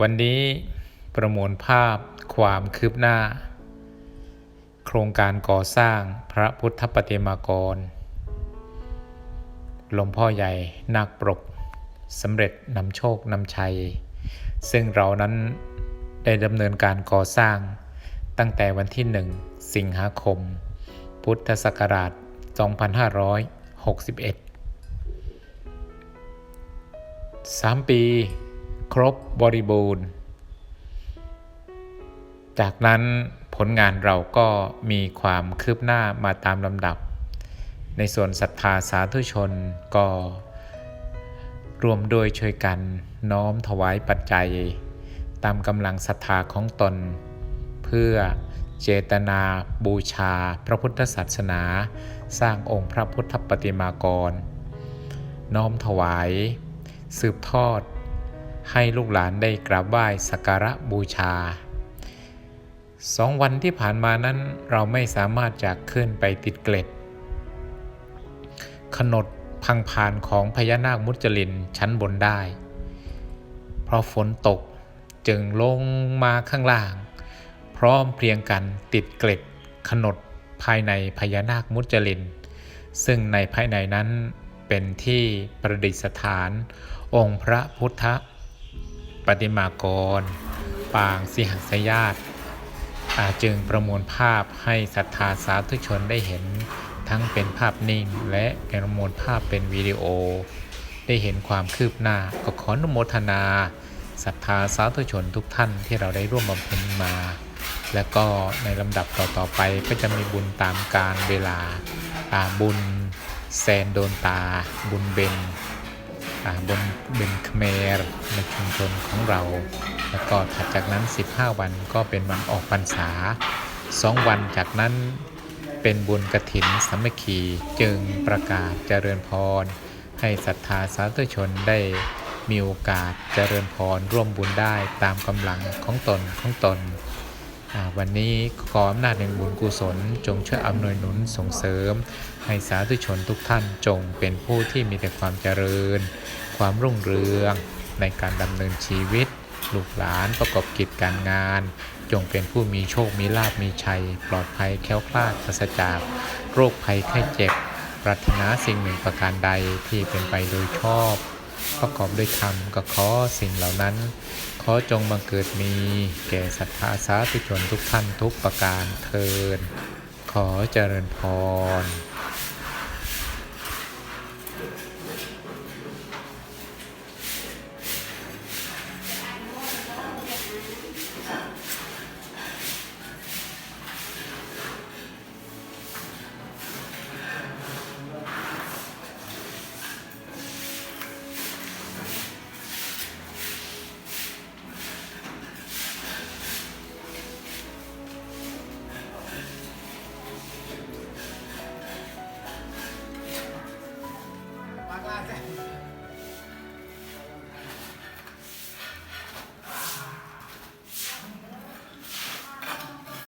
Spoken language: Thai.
วันนี้ประมวลภาพความคืบหน้า โครงการก่อสร้างพระพุทธปฏิมากรหลวงพ่อใหญ่นาคปรกสำเร็จนำโชคนำชัย ซึ่งเรานั้นได้ดำเนินการก่อสร้างตั้งแต่วันที่ 1 สิงหาคม พุทธศักราช 2561 3 ปี ครบบริบูรณ์ จากนั้นผลงานเราก็มีความคืบหน้ามาตามลำดับ ในส่วนศรัทธาสาธุชนก็รวมโดยช่วยกันน้อมถวายปัจจัย ตามกำลังศรัทธาของตน เพื่อเจตนาบูชาพระพุทธศาสนา สร้างองค์พระพุทธปฏิมากร น้อมถวาย สืบทอด ให้ลูกหลานได้กราบไหว้สักการะบูชาสองวันที่ผ่านมานั้นเราไม่สามารถจะขึ้นไปติดเกล็ดขนดพังพานของพญานาคมุจลินชั้นบนได้ เพราะฝนตกจึงลงมาข้างล่าง พร้อมเพรียงกันติดเกล็ดขนดภายในพญานาคมุจลิน ซึ่งในภายในนั้นเป็นที่ประดิษฐานองค์พระพุทธ ปฏิมากร ปางสิหัสยาตอาจึงประมวลภาพให้ศรัทธาสาธุชนได้เห็นทั้งเป็นภาพนิ่งและประมวลภาพเป็นวิดีโอ ได้เห็นความคืบหน้าก็ขออนุโมทนาศรัทธาสาธุชนทุกท่านที่เราได้ร่วมบำเพ็ญมา และก็ในลำดับต่อๆไปก็จะมีบุญตามการเวลาบุญแซนโดนตา บุญเบน บุญเบนคเมรในชุมชนของเรา แล้วก็ถัดจากนั้น 15 วันก็เป็นวันออกพรรษา 2 วันจากนั้นเป็นบุญกระถินสามัคคีจึงประกาศเจริญพร ให้ศรัทธาสาธุชนได้มีโอกาสเจริญพรร่วมบุญได้ตามกำลังของตนของตน วันนี้ขออำนาจแห่งบุญกุศล จงช่วยอำนวยหนุนส่งเสริม ให้สาธุชนทุกท่านจงเป็นผู้ที่มีแต่ความเจริญ ความรุ่งเรืองในการดำเนินชีวิต ลูกหลานประกอบกิจการงาน จงเป็นผู้มีโชค มีลาภมีชัย ปลอดภัยแค้วคลาดปราศจาก โรคภัยไข้เจ็บ ปรารถนาสิ่งหนึ่งประการใดที่เป็นไปโดยชอบ ประกอบด้วยธรรมก็ขอสิ่งเหล่านั้น ขอจงบังเกิดมีแก่ศรัทธาสาธุชนทุกท่านทุกประการเทินขอเจริญพร